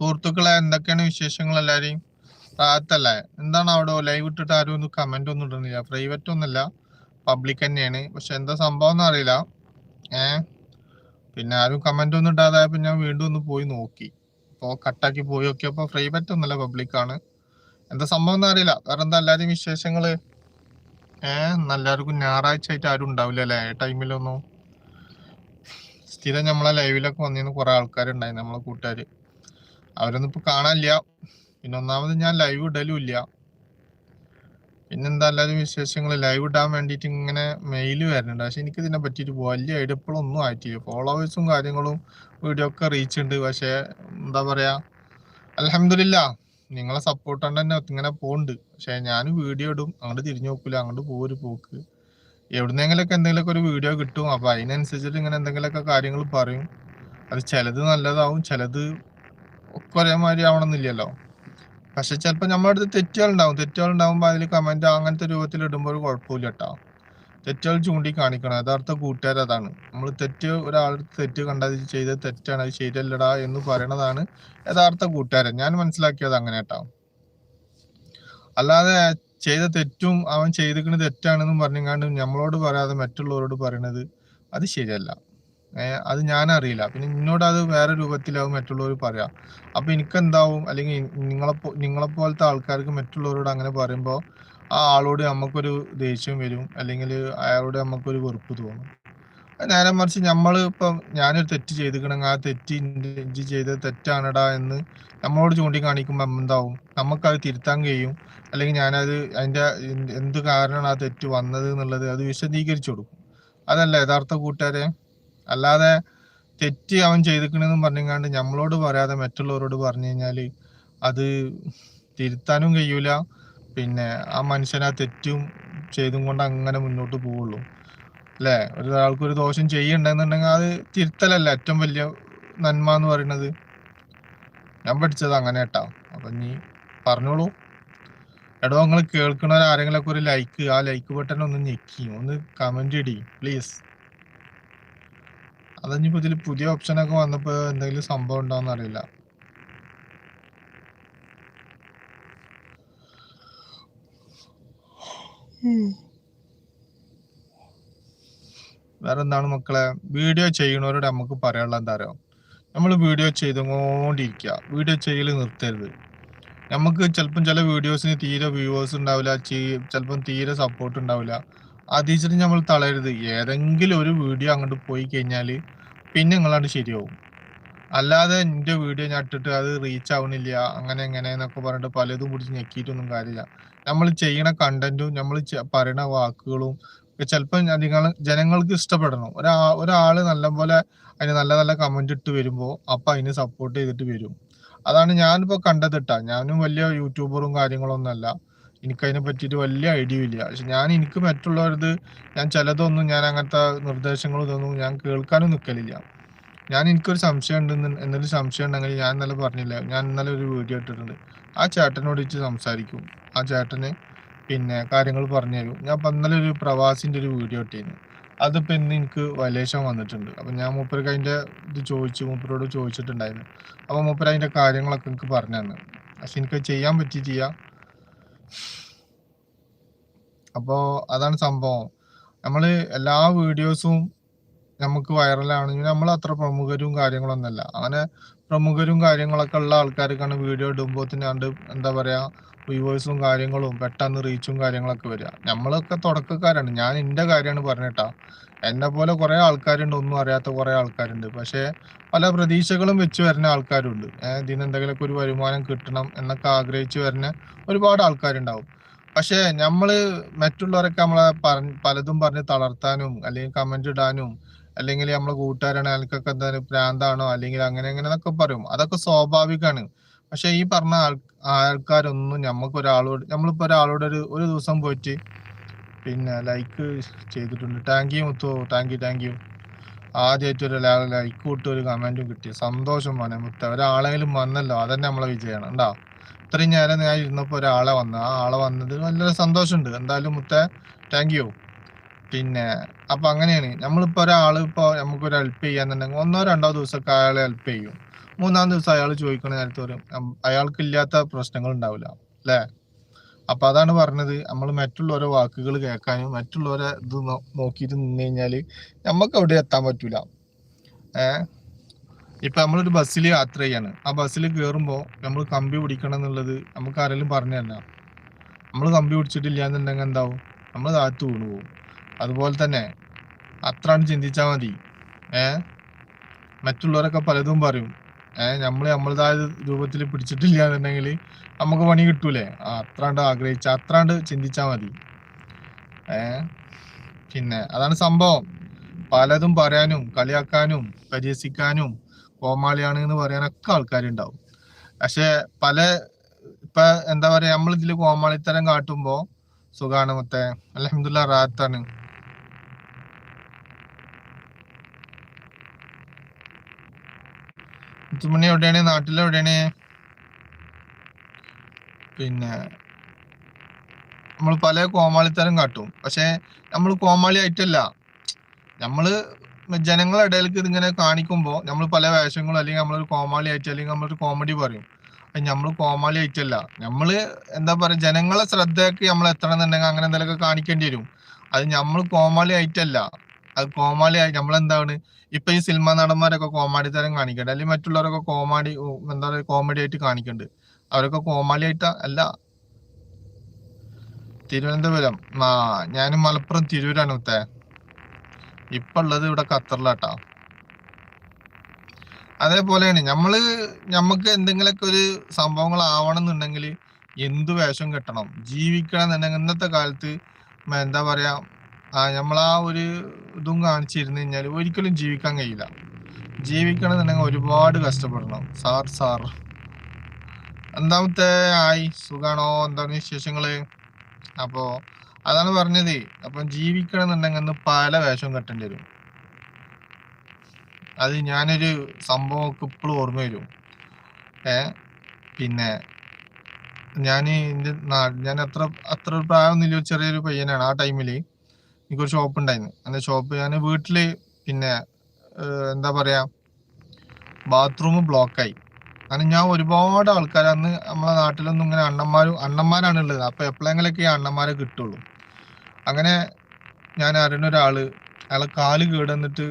സുഹൃത്തുക്കളെ എന്തൊക്കെയാണ് വിശേഷങ്ങൾ എല്ലാരെയും റാത്തല്ലേ എന്താണ് അവിടെ ലൈവ് ഇട്ടിട്ട് ആരും ഒന്നും കമന്റ് ഒന്നും ഇടുന്നില്ല. പ്രൈവറ്റ് ഒന്നല്ല പബ്ലിക് തന്നെയാണ്. പക്ഷെ എന്താ സംഭവം എന്ന് അറിയില്ല. ഏ? പിന്നെ ആരും കമന്റ് ഒന്നും ഇടാതെ പിന്നെ ഞാൻ വീണ്ടും ഒന്ന് പോയി നോക്കി. അപ്പോ കട്ടാക്കി പോയി നോക്കിയപ്പോ പ്രൈവറ്റ് ഒന്നല്ല പബ്ലിക് ആണ്. എന്താ സംഭവം എന്ന് അറിയില്ല. കാരണം എന്താ എല്ലാരെയും വിശേഷങ്ങൾ ഏ? എല്ലാവർക്കും ഞായറാഴ്ച ആയിട്ട് ആരും ഉണ്ടാവില്ല അല്ലേ? ടൈമിലൊന്നും സ്ഥിരം നമ്മളെ ലൈവിലൊക്കെ വന്നിരുന്ന കുറെ ആൾക്കാരുണ്ടായിരുന്നു നമ്മളെ കൂട്ടുകാര്. അവരൊന്നും ഇപ്പൊ കാണാനില്ല. പിന്നെ ഒന്നാമത് ഞാൻ ലൈവ് ഇടലും ഇല്ല. പിന്നെന്താ അല്ലാതെ വിശേഷങ്ങൾ ലൈവ് ഇടാൻ വേണ്ടിയിട്ട് ഇങ്ങനെ മെയിൽ വരുന്നുണ്ട് പക്ഷെ എനിക്ക് ഇതിനെ പറ്റിയിട്ട് വലിയ ഐഡിയ ഒന്നും ആയിട്ടില്ല. ഫോളോവേഴ്സും കാര്യങ്ങളും വീഡിയോ ഒക്കെ റീച്ച് ഉണ്ട് പക്ഷെ എന്താ പറയാ അലഹമില്ല നിങ്ങളെ സപ്പോർട്ട് കൊണ്ട് തന്നെ ഇങ്ങനെ പോകുന്നുണ്ട് പക്ഷെ ഞാൻ വീഡിയോ ഇടും. അങ്ങോട്ട് തിരിഞ്ഞു നോക്കില്ല അങ്ങോട്ട് പോയൊരു പോക്ക്. എവിടുന്നെങ്കിലൊക്കെ എന്തെങ്കിലുമൊക്കെ ഒരു വീഡിയോ കിട്ടും. അപ്പൊ അതിനനുസരിച്ചിട്ട് ഇങ്ങനെ എന്തെങ്കിലുമൊക്കെ കാര്യങ്ങൾ പറയും. അത് ചിലത് നല്ലതാവും ചിലത് ഒക്കെ ഒരേമാതിരി ആവണമെന്നില്ലല്ലോ പക്ഷെ ചിലപ്പോൾ നമ്മുടെ അടുത്ത് തെറ്റുകൾ ഉണ്ടാവുമ്പോൾ അതിൽ കമന്റ് അങ്ങനത്തെ രൂപത്തിൽ ഇടുമ്പോൾ ഒരു കുഴപ്പമില്ല കേട്ടോ തെറ്റുകൾ ചൂണ്ടിക്കാണിക്കണം. യഥാർത്ഥ കൂട്ടുകാർ അതാണ്. നമ്മൾ തെറ്റ് ഒരാളുടെ തെറ്റ് കണ്ടത് ചെയ്ത് തെറ്റാണ് അത് ശരിയല്ലടാ എന്ന് പറയണതാണ് യഥാർത്ഥ കൂട്ടുകാരൻ ഞാൻ മനസ്സിലാക്കിയത് അങ്ങനെ കേട്ടോ അല്ലാതെ ചെയ്ത തെറ്റും അവൻ ചെയ്തിരിക്കുന്നത് തെറ്റാണെന്നും പറഞ്ഞുകൊണ്ട് നമ്മളോട് പറയാതെ മറ്റുള്ളവരോട് പറയണത് അത് ശരിയല്ല. അത് ഞാൻ അറിയില്ല പിന്നെ നിന്നോട് അത് വേറെ രൂപത്തിലാവും മറ്റുള്ളവർ പറയാം. അപ്പൊ എനിക്കെന്താവും? അല്ലെങ്കിൽ നിങ്ങളെ നിങ്ങളെ പോലത്തെ ആൾക്കാർക്ക് മറ്റുള്ളവരോട് അങ്ങനെ പറയുമ്പോൾ ആ ആളോട് നമുക്കൊരു ദേഷ്യം വരും. അല്ലെങ്കിൽ അയാളോട് നമുക്കൊരു വെറുപ്പ് തോന്നും. നേരെ മറിച്ച് നമ്മൾ ഇപ്പം ഞാനൊരു തെറ്റ് ചെയ്തിക്കണെങ്കിൽ ആ തെറ്റ് ഇഞ്ചി ചെയ്ത തെറ്റാണടാ എന്ന് നമ്മളോട് ചൂണ്ടിക്കാണിക്കുമ്പോൾ എന്താവും നമുക്കത് തിരുത്താൻ കഴിയും. അല്ലെങ്കിൽ ഞാനത് അതിന്റെ എന്ത് കാരണമാണ് ആ തെറ്റ് വന്നത് എന്നുള്ളത് അത് വിശദീകരിച്ചു കൊടുക്കും. അതല്ല യഥാർത്ഥ കൂട്ടുകാരെ. അല്ലാതെ തെറ്റ് അവൻ ചെയ്തിക്കണെന്നും പറഞ്ഞുകൊണ്ട് നമ്മളോട് പറയാതെ മറ്റുള്ളവരോട് പറഞ്ഞു കഴിഞ്ഞാൽ അത് തിരുത്താനും കഴിയൂല. പിന്നെ ആ മനുഷ്യൻ ആ തെറ്റും ചെയ്തും കൊണ്ട് അങ്ങനെ മുന്നോട്ട് പോവുള്ളൂ. അല്ലേ? ഒരാൾക്ക് ഒരു ദോഷം ചെയ്യണ്ടെന്നുണ്ടെങ്കിൽ അത് തിരുത്തലല്ല. ഏറ്റവും വലിയ നന്മ എന്ന് പറയുന്നത്. ഞാൻ പഠിച്ചത് അങ്ങനെ കേട്ടാ അപ്പൊ നീ പറഞ്ഞോളൂ. എടോ നിങ്ങൾ കേൾക്കണ ആരെങ്കിലും ഒക്കെ ഒരു ലൈക്ക് ആ ലൈക്ക് ബട്ടൺ ഒന്ന് ഞെക്കി. ഒന്ന് കമന്റ് ഇടി പ്ലീസ് അതഞ്ഞിപ്പോ ഇതിൽ പുതിയ ഓപ്ഷനൊക്കെ വന്നപ്പോ എന്തെങ്കിലും സംഭവം ഉണ്ടാവുന്ന അറിയില്ല. വേറെ എന്താണ് മക്കളെ? വീഡിയോ ചെയ്യണവരോട് നമുക്ക് പറയാനുള്ള എന്താ അറിയാം നമ്മൾ വീഡിയോ ചെയ്തുകൊണ്ടിരിക്കുക വീഡിയോ ചെയ്യൽ നിർത്തരുത്. നമുക്ക് ചിലപ്പം ചില വീഡിയോസിന് തീരെ വ്യൂവേഴ്സ് ഉണ്ടാവില്ല ചിലപ്പം തീരെ സപ്പോർട്ട് ഉണ്ടാവില്ല. അതീച്ചിട്ട് നമ്മൾ തളരുത് ഏതെങ്കിലും ഒരു വീഡിയോ അങ്ങോട്ട് പോയി കഴിഞ്ഞാൽ പിന്നെ നിങ്ങളാണ്ട് ശരിയാവും. അല്ലാതെ എന്റെ വീഡിയോ ഞാൻ ഇട്ടിട്ട് അത് റീച്ച് ആവണില്ല അങ്ങനെ എങ്ങനെ എന്നൊക്കെ പറഞ്ഞിട്ട് പലതും പിടിച്ച് ഞെക്കിയിട്ടൊന്നും കാര്യമില്ല. നമ്മൾ ചെയ്യണ കണ്ടന്റും നമ്മൾ പറയണ വാക്കുകളും ചിലപ്പോൾ നിങ്ങൾ ജനങ്ങൾക്ക് ഇഷ്ടപ്പെടണം. ഒരാ ഒരാൾ നല്ലപോലെ അതിന് നല്ല നല്ല കമന്റ് ഇട്ട് വരുമ്പോൾ അപ്പൊ അതിന് സപ്പോർട്ട് ചെയ്തിട്ട് വരും. അതാണ് ഞാനിപ്പോ കണ്ടതിട്ടാ ഞാനും വലിയ യൂട്യൂബറും കാര്യങ്ങളൊന്നും അല്ല എനിക്ക് അതിനെ പറ്റിയിട്ട് വലിയ ഐഡിയ ഇല്ല. പക്ഷെ ഞാൻ എനിക്ക് മറ്റുള്ളവരത് ഞാൻ ചിലതൊന്നും ഞാൻ അങ്ങനത്തെ നിർദ്ദേശങ്ങളും ഇതൊന്നും ഞാൻ കേൾക്കാനും നിൽക്കലില്ല ഞാൻ എനിക്കൊരു സംശയം ഉണ്ടെന്ന് എന്നൊരു സംശയം ഉണ്ടെങ്കിൽ ഞാൻ ഇന്നലെ പറഞ്ഞില്ല. ഞാൻ ഇന്നലെ ഒരു വീഡിയോ ഇട്ടിട്ടുണ്ട്. ആ ചേട്ടനോട് ഇച്ച് സംസാരിക്കും. ആ ചേട്ടന് പിന്നെ കാര്യങ്ങൾ പറഞ്ഞു തരും. ഞാൻ ഇപ്പം ഇന്നലെ ഒരു പ്രവാസിന്റെ ഒരു വീഡിയോ ഇട്ടിരുന്നു അതിപ്പോൾ ഇന്ന് എനിക്ക് വലേശം വന്നിട്ടുണ്ട്. അപ്പം ഞാൻ മൂപ്പർക്ക് അതിന്റെ ഇത് ചോദിച്ചു മൂപ്പരോട് ചോദിച്ചിട്ടുണ്ടായിരുന്നു. അപ്പോൾ മൂപ്പർ അതിന്റെ കാര്യങ്ങളൊക്കെ എനിക്ക് പറഞ്ഞു തന്നു. പക്ഷെ എനിക്ക് ചെയ്യാൻ പറ്റിയിട്ടില്ല. അപ്പോ അതാണ് സംഭവം. നമ്മൾ എല്ലാ വീഡിയോസും നമുക്ക് വൈറലാണെങ്കിൽ നമ്മൾ അത്ര പ്രമുഖരും കാര്യങ്ങളൊന്നുമല്ല. അങ്ങനെ പ്രമുഖരും കാര്യങ്ങളൊക്കെ ഉള്ള ആൾക്കാർക്കാണ് വീഡിയോ ഇടുമ്പോൾ തന്നെയാണ്ട് എന്താ പറയാ വ്യൂവേഴ്സും കാര്യങ്ങളും പെട്ടെന്ന് റീച്ചും കാര്യങ്ങളൊക്കെ വരിക. നമ്മളൊക്കെ തുടക്കക്കാരാണ്. ഞാൻ എന്റെ കാര്യമാണ് പറഞ്ഞിട്ടാ എന്നെ പോലെ കുറെ ആൾക്കാരുണ്ട് ഒന്നും അറിയാത്ത കുറെ ആൾക്കാരുണ്ട്. പക്ഷെ പല പ്രതീക്ഷകളും വെച്ച് വരുന്ന ആൾക്കാരുണ്ട്. ഇതിന് എന്തെങ്കിലുമൊക്കെ ഒരു വരുമാനം കിട്ടണം എന്നൊക്കെ ആഗ്രഹിച്ചു വരുന്ന ഒരുപാട് ആൾക്കാരുണ്ടാവും. പക്ഷെ നമ്മൾ മറ്റുള്ളവരൊക്കെ നമ്മളെ പറഞ്ഞ് പലതും പറഞ്ഞ് തളർത്താനും അല്ലെങ്കിൽ കമന്റ് ഇടാനും അല്ലെങ്കിൽ നമ്മളെ കൂട്ടുകാരാണ് അയാൾക്കൊക്കെ എന്തായാലും പ്രാന്താണോ അല്ലെങ്കിൽ അങ്ങനെ അങ്ങനെ എന്നൊക്കെ പറയും. അതൊക്കെ സ്വാഭാവികമാണ് പക്ഷെ ഈ പറഞ്ഞ ആൾ ആൾക്കാരൊന്നും നമുക്ക് ഒരാളോട് നമ്മളിപ്പോ ഒരാളോട് ഒരു ഒരു ദിവസം പോയിട്ട് പിന്നെ ലൈക്ക് ചെയ്തിട്ടുണ്ട്. താങ്ക് യു മുത്തു. താങ്ക് യു താങ്ക് യു ആദ്യമായിട്ട് ഒരു ലൈക്ക് കൂട്ടി ഒരു കമന്റും കിട്ടി. സന്തോഷം മോനെ മുത്ത. ഒരാളെങ്കിലും വന്നല്ലോ. അതന്നെ നമ്മളെ വിജയമാണ് ഉണ്ടോ ഇത്രയും നേരം ഞാൻ ഇരുന്നപ്പോൾ ഒരാളെ വന്നു. ആ ആളെ വന്നത് വളരെ സന്തോഷമുണ്ട്. എന്തായാലും മുത്ത താങ്ക് യു പിന്നെ അപ്പം അങ്ങനെയാണ്. നമ്മളിപ്പോൾ ഒരാൾ ഇപ്പോൾ നമുക്കൊരു ഹെൽപ്പ് ചെയ്യാന്നുണ്ടെങ്കിൽ ഒന്നോ രണ്ടോ ദിവസമൊക്കെ അയാളെ ഹെൽപ്പ് ചെയ്യും. മൂന്നാം ദിവസം അയാൾ ചോദിക്കണ നേരത്തെ വരും അയാൾക്കില്ലാത്ത പ്രശ്നങ്ങൾ ഉണ്ടാവില്ല. അല്ലേ? അപ്പൊ അതാണ് പറഞ്ഞത്. നമ്മൾ മറ്റുള്ളവരെ വാക്കുകൾ കേൾക്കാനും മറ്റുള്ളവരെ ഇത് നോക്കിയിട്ട് നിന്ന് കഴിഞ്ഞാൽ നമുക്ക് അവിടെ എത്താൻ പറ്റൂല. ഏഹ് ഇപ്പൊ നമ്മളൊരു ബസ്സിൽ യാത്ര ചെയ്യാണ്. ആ ബസ്സിൽ കയറുമ്പോൾ നമ്മൾ കമ്പി പിടിക്കണം എന്നുള്ളത് നമുക്ക് ആരെങ്കിലും പറഞ്ഞു തരണം നമ്മൾ കമ്പി പിടിച്ചിട്ടില്ല എന്നുണ്ടെങ്കിൽ എന്താവും? നമ്മൾ താഴ്ത്തു വീണു പോകും അതുപോലെ തന്നെ അത്രാണ് ചിന്തിച്ചാൽ മതി. ഏഹ് മറ്റുള്ളവരൊക്കെ പലതും പറയും. ഏ നമ്മൾ നമ്മളതായ രൂപത്തിൽ പിടിച്ചിട്ടില്ല എന്നുണ്ടെങ്കിൽ നമുക്ക് പണി കിട്ടൂലേ? അത്രാണ്ട് ആഗ്രഹിച്ച അത്രാണ്ട് ചിന്തിച്ചാൽ മതി. ഏ പിന്നെ അതാണ് സംഭവം. പലതും പറയാനും കളിയാക്കാനും പരിഹസിക്കാനും കോമാളിയാണ് എന്ന് പറയാനൊക്കെ ആൾക്കാരുണ്ടാവും. പക്ഷെ പല ഇപ്പൊ എന്താ പറയാ നമ്മൾ ഇതിൽ കോമാളിത്തരം കാട്ടുമ്പോ സുഖാണ് മൊത്തം. അലഹമില്ല റാത്താണ് മുത്തുമണി എവിടെയാണ്? നാട്ടിൽ എവിടെയാണ്? പിന്നെ നമ്മൾ പല കോമാളിത്തരം കാട്ടും. പക്ഷെ നമ്മൾ കോമാളി ആയിട്ടല്ല. നമ്മൾ ജനങ്ങളുടെ ഇടയിലേക്ക് ഇതിങ്ങനെ കാണിക്കുമ്പോ നമ്മൾ പല വേഷങ്ങളും അല്ലെങ്കിൽ നമ്മളൊരു കോമാളി ആയിട്ട് അല്ലെങ്കിൽ നമ്മളൊരു കോമഡി പറയും. അത് നമ്മൾ കോമാളി ആയിട്ടല്ല. നമ്മൾ എന്താ പറയാ ജനങ്ങളെ ശ്രദ്ധയ്ക്ക് നമ്മൾ എത്തണം എന്നുണ്ടെങ്കിൽ അങ്ങനെ എന്തെങ്കിലുമൊക്കെ കാണിക്കേണ്ടി വരും. അത് നമ്മൾ കോമാളി ആയിട്ടല്ല. അത് കോമാളി ആയി നമ്മളെന്താണ്? ഇപ്പൊ ഈ സിനിമാ നടന്മാരൊക്കെ കോമാഡി തരം കാണിക്കണ്ട? അല്ലെങ്കിൽ മറ്റുള്ളവരൊക്കെ കോമാഡി എന്താ പറയുക കോമഡി ആയിട്ട് കാണിക്കുന്നുണ്ട് അവരൊക്കെ കോമാളി ആയിട്ട അല്ല. തിരുവനന്തപുരം. ആ ഞാൻ മലപ്പുറം തിരൂരാണ് മുത്തേ ഇപ്പൊ ഉള്ളത് ഇവിടെ ഖത്തറിലാട്ടാ. അതേപോലെയാണ് നമ്മൾ നമ്മക്ക് എന്തെങ്കിലുമൊക്കെ ഒരു സംഭവങ്ങൾ ആവണം എന്നുണ്ടെങ്കിൽ എന്ത് വേഷം കെട്ടണം? ജീവിക്കണം എന്നുണ്ടെങ്കിൽ ഇന്നത്തെ കാലത്ത് എന്താ പറയാ ആ നമ്മൾ ആ ഒരു ഇതും കാണിച്ചിരുന്നു കഴിഞ്ഞാൽ ഒരിക്കലും ജീവിക്കാൻ കഴിയില്ല. ജീവിക്കണം എന്നുണ്ടെങ്കിൽ ഒരുപാട് കഷ്ടപ്പെടണം. Sir sir. എന്താമത്തെ ആയി. സുഖാണോ? എന്താണ് വിശേഷങ്ങൾ? അപ്പോ അതാണ് പറഞ്ഞത്. അപ്പം ജീവിക്കണം എന്നുണ്ടെങ്കിൽ ഇന്ന് പല വേഷം കെട്ടേണ്ടി വരും. അത് ഞാനൊരു സംഭവമൊക്കെ ഇപ്പോഴും ഓർമ്മ വരും. ഏ? പിന്നെ ഞാൻ എന്റെ ഞാൻ അത്ര അത്ര ഒരു ചെറിയൊരു പയ്യനാണ് ആ ടൈമിൽ എനിക്കൊരു ഷോപ്പ് ഉണ്ടായിരുന്നു എന്റെ ഷോപ്പ് ഞാൻ വീട്ടിൽ പിന്നെ എന്താ പറയാ ബാത്റൂം ബ്ലോക്കായി. കാരണം ഞാൻ ഒരുപാട് ആൾക്കാർ അന്ന് നമ്മളെ നാട്ടിലൊന്നും ഇങ്ങനെ അണ്ണന്മാരും അണ്ണന്മാരാണ് ഉള്ളത്. അപ്പൊ എപ്പോഴെങ്കിലൊക്കെ ഈ അണ്ണന്മാരെ കിട്ടുള്ളൂ. അങ്ങനെ ഞാൻ അറിയുന്ന ഒരാൾ അയാളെ കാൽ കേടന്നിട്ട്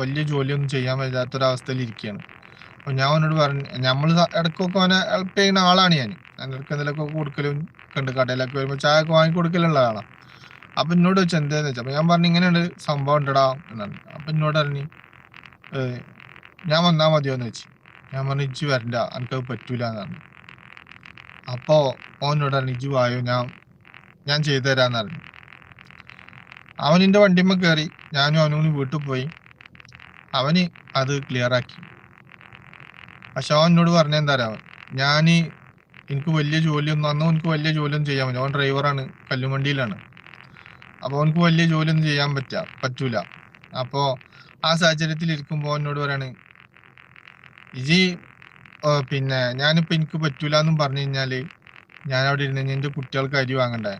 വലിയ ജോലിയൊന്നും ചെയ്യാൻ പറ്റാത്തൊരവസ്ഥയിൽ ഇരിക്കുകയാണ്. അപ്പൊ ഞാൻ അവനോട് പറഞ്ഞു നമ്മൾ ഇടയ്ക്കൊക്കെ അവനെ ഹെൽപ്പ് ചെയ്യുന്ന ആളാണ് ഞാൻ ഇടയ്ക്ക് എന്തെങ്കിലുമൊക്കെ കൊടുക്കലും കണ്ട് കടയിലൊക്കെ വരുമ്പോൾ ചായ ഒക്കെ വാങ്ങി കൊടുക്കലുള്ള ആളാണ് അപ്പൊ എന്നോട് വെച്ച് എന്താന്ന് അപ്പൊ ഞാൻ പറഞ്ഞു ഇങ്ങനെ ഒരു സംഭവം ഉണ്ടടാ എന്നാണ്. അപ്പൊ എന്നോട് പറഞ്ഞു "ഏഹ്, ഞാൻ വന്നാ മതിയോന്ന് വെച്ച്. ഞാൻ പറഞ്ഞു ഇജ്ജ് വരണ്ട എനിക്കത് പറ്റൂല എന്നാണ്. അപ്പോ ഓനോട് പറഞ്ഞു ഇജ്ജ് വായോ ഞാൻ ഞാൻ ചെയ്തു തരാന്ന് പറഞ്ഞു. അവൻ എന്റെ വണ്ടിമ്മ കയറി ഞാനും അവനും വീട്ടിൽ പോയി. അവന് അത് ക്ലിയർ ആക്കി. പക്ഷെ അവൻ എന്നോട് പറഞ്ഞ എന്താ ഞാൻ എനിക്ക് വലിയ ജോലിയൊന്നും അന്നും എനിക്ക് വലിയ ജോലിയൊന്നും ചെയ്യാൻ പറ്റും അവൻ ഡ്രൈവറാണ് കല്ലുവണ്ടിയിലാണ് അപ്പൊ അവനക്ക് വലിയ ജോലിയൊന്നും ചെയ്യാൻ പറ്റ പറ്റൂല. അപ്പോ ആ സാഹചര്യത്തിൽ ഇരിക്കുമ്പോ എന്നോട് പറയാണ് ഇജി പിന്നെ ഞാനിപ്പോ എനിക്ക് പറ്റൂല എന്നും പറഞ്ഞു കഴിഞ്ഞാൽ ഞാൻ അവിടെ ഇരുന്ന് എന്റെ കുട്ടികൾക്ക് അരി വാങ്ങണ്ടേ?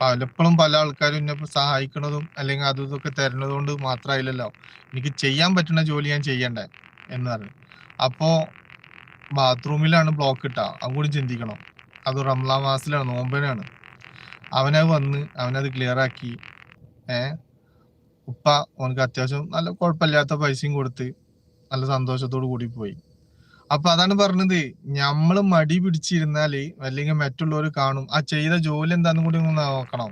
പലപ്പോഴും പല ആൾക്കാരും എന്നെ സഹായിക്കണതും അല്ലെങ്കിൽ അതും ഇതൊക്കെ തരണത് കൊണ്ട് മാത്രമായില്ലല്ലോ എനിക്ക് ചെയ്യാൻ പറ്റുന്ന ജോലി ഞാൻ ചെയ്യണ്ടേ? എന്ന് പറഞ്ഞു. അപ്പോ ബാത്റൂമിലാണ് ബ്ലോക്ക് ഇട്ടാ അതും കൂടി ചിന്തിക്കണം. അത് റംലാ മാസത്തിലാണ് നോമ്പനാണ്. അവനത് വന്ന് അവനത് ക്ലിയർ ആക്കി. ഏ? ഉപ്പ ഓനക്ക് അത്യാവശ്യം നല്ല കുഴപ്പമില്ലാത്ത പൈസയും കൊടുത്ത് നല്ല സന്തോഷത്തോടു കൂടി പോയി. അപ്പൊ അതാണ് പറഞ്ഞത്. ഞമ്മൾ മടി പിടിച്ചിരുന്നാൽ അല്ലെങ്കിൽ മറ്റുള്ളവർ കാണും. ആ ചെയ്ത ജോലി എന്താന്ന് കൂടി ഒന്ന് നോക്കണം.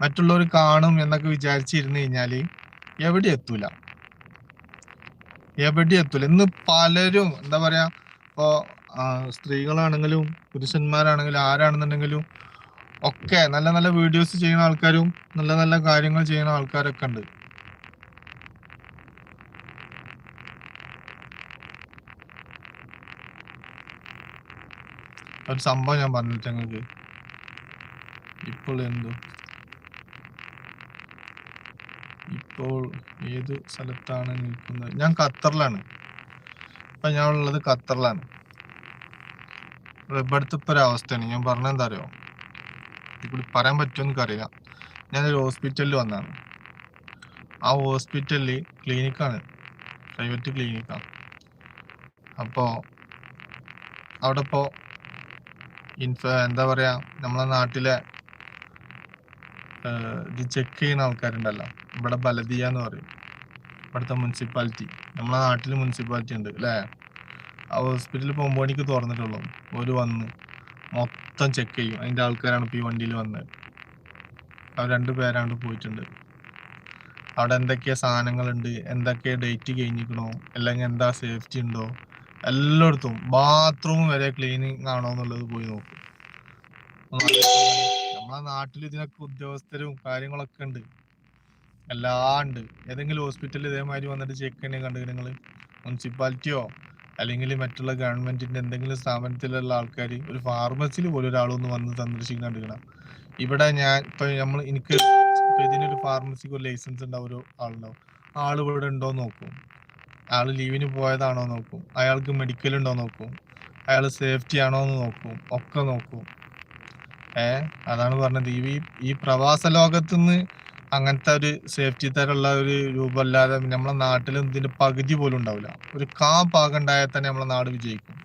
മറ്റുള്ളവർ കാണും എന്നൊക്കെ വിചാരിച്ചിരുന്നു കഴിഞ്ഞാൽ എവിടെ എത്തൂല. എവിടെ എത്തൂല. ഇന്ന് പലരും എന്താ പറയാ? ഇപ്പോ സ്ത്രീകളാണെങ്കിലും പുരുഷന്മാരാണെങ്കിലും ആരാണെന്നുണ്ടെങ്കിലും ഒക്കെ നല്ല നല്ല വീഡിയോസ് ചെയ്യുന്ന ആൾക്കാരും നല്ല നല്ല കാര്യങ്ങൾ ചെയ്യുന്ന ആൾക്കാരൊക്കെ ഉണ്ട്. ഒരു സംഭവം ഞാൻ പറഞ്ഞിട്ട് ഞങ്ങൾക്ക് ഇപ്പോൾ എന്തോ? ഇപ്പോൾ ഏത് സ്ഥലത്താണ് നിൽക്കുന്നത്? ഞാൻ ഖത്തറിലാണ്. ഇപ്പൊ ഞാൻ ഉള്ളത് ഖത്തറിലാണ്. ഇവിടുത്തെ ഇപ്പൊ ഒരു അവസ്ഥയാണ്. ഞാൻ പറഞ്ഞ എന്താ ഇതിൽ പറയാൻ പറ്റുമോ എനിക്കറിയില്ല. ഞാനൊരു ഹോസ്പിറ്റലിൽ വന്നതാണ്. ആ ഹോസ്പിറ്റലിൽ ക്ലിനിക്കാണ്. പ്രൈവറ്റ് ക്ലിനിക്കാണ് അപ്പോൾ അവിടെ ഇപ്പോൾ ഇൻഫ എന്താ പറയുക നമ്മളെ നാട്ടിലെ ഇത് ചെക്ക് ചെയ്യുന്ന ആൾക്കാരുണ്ടല്ലോ. ഇവിടെ ബലദിയ എന്ന് പറയും. ഇവിടുത്തെ മുനിസിപ്പാലിറ്റി. നമ്മളെ നാട്ടിൽ മുനിസിപ്പാലിറ്റി ഉണ്ട് അല്ലേ? ആ ഹോസ്പിറ്റലിൽ പോകുമ്പോൾ എനിക്ക് തുറന്നിട്ടുള്ളൂ. ഒരു വന്ന് മൊത്തം ചെക്ക് ചെയ്യും. അതിന്റെ ആൾക്കാരാണ് ഇപ്പോൾ ഈ വണ്ടിയിൽ വന്നത്. അവർ രണ്ടു പേരാണ്ട് പോയിട്ടുണ്ട്. അവിടെ എന്തൊക്കെയാ സാധനങ്ങളുണ്ട്? എന്തൊക്കെയാ ഡേറ്റ് കഴിഞ്ഞിരിക്കണോ? അല്ലെങ്കിൽ എന്താ സേഫ്റ്റി ഉണ്ടോ? എല്ലായിടത്തും ബാത്റൂം വരെ ക്ലീനിങ് ആണോ എന്നുള്ളത് പോയി നോക്കും. നോക്ക്. നമ്മളെ നാട്ടിൽ ഇതിനൊക്കെ ഉദ്യോഗസ്ഥരും കാര്യങ്ങളൊക്കെ ഉണ്ട്. എല്ലാം ഉണ്ട്. ഏതെങ്കിലും ഹോസ്പിറ്റലിൽ ഇതേമാതിരി വന്നിട്ട് ചെക്ക് ചെയ്യണേ കണ്ടു നിങ്ങൾ മുനിസിപ്പാലിറ്റിയോ അല്ലെങ്കിൽ മറ്റുള്ള ഗവൺമെന്റിന്റെ എന്തെങ്കിലും സ്ഥാപനത്തിലുള്ള ആൾക്കാർ ഒരു ഫാർമസിയിൽ പോലും ഒരാളൊന്ന് വന്ന് സന്ദർശിക്കാൻ കണ്ടുക്കണം ഇവിടെ ഞാൻ ഇപ്പൊ നമ്മൾ എനിക്ക് ഇതിനൊരു ഫാർമസിക്ക് ഒരു ലൈസൻസ് ഉണ്ടാവും ഒരു ആളുണ്ടാവും. ആൾ ഇവിടെ ഉണ്ടോ നോക്കും. ആൾ ലീവിന് പോയതാണോ നോക്കും. അയാൾക്ക് മെഡിക്കൽ ഉണ്ടോ നോക്കും. അയാൾ സേഫ്റ്റി ആണോ എന്ന് നോക്കും. ഒക്കെ നോക്കും. ഏഹ് അതാണ് പറഞ്ഞത്. ഈ ഈ പ്രവാസ ലോകത്തുനിന്ന് അങ്ങനത്തെ ഒരു സേഫ്റ്റി തരമുള്ള ഒരു രൂപമല്ലാതെ നമ്മളെ നാട്ടിൽ ഇതിന്റെ പകുതി പോലും ഉണ്ടാവില്ല. ഒരു കാ പാകം ഉണ്ടായാൽ തന്നെ നമ്മളെ നാട് വിജയിക്കും.